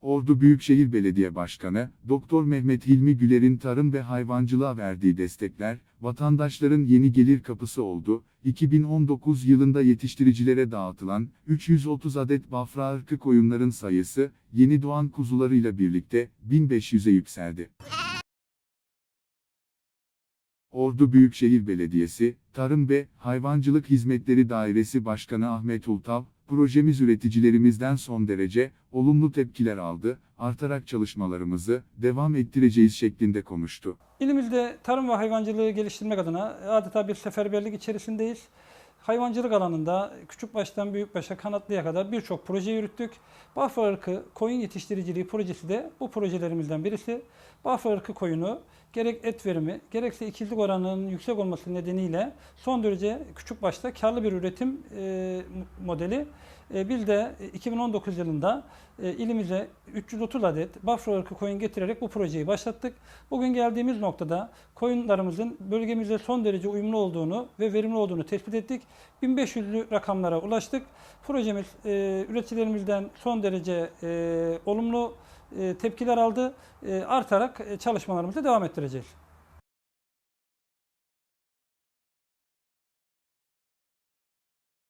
Ordu Büyükşehir Belediye Başkanı, Doktor Mehmet Hilmi Güler'in tarım ve hayvancılığa verdiği destekler, vatandaşların yeni gelir kapısı oldu. 2019 yılında yetiştiricilere dağıtılan 330 adet Bafra ırkı koyunların sayısı, yeni doğan kuzularıyla birlikte 1500'e yükseldi. Ordu Büyükşehir Belediyesi, Tarım ve Hayvancılık Hizmetleri Dairesi Başkanı Ahmet Ultav, projemiz üreticilerimizden son derece olumlu tepkiler aldı, artarak çalışmalarımızı devam ettireceğiz şeklinde konuştu. İlimizde tarım ve hayvancılığı geliştirmek adına adeta bir seferberlik içerisindeyiz. Hayvancılık alanında küçük baştan büyük başa kanatlıya kadar birçok proje yürüttük. Bafra ırkı koyun yetiştiriciliği projesi de bu projelerimizden birisi. Bafra ırkı koyunu gerek et verimi gerekse ikizlik oranının yüksek olması nedeniyle son derece küçük başta karlı bir üretim e, modeli. E, biz de 2019 yılında e, ilimize 330 adet Bafra ırkı koyun getirerek bu projeyi başlattık. Bugün geldiğimiz noktada koyunlarımızın bölgemize son derece uyumlu olduğunu ve verimli olduğunu tespit ettik. 1500'lü rakamlara ulaştık. Projemiz e, üreticilerimizden son derece e, olumlu e, tepkiler aldı. E, artarak e, çalışmalarımıza devam ettireceğiz.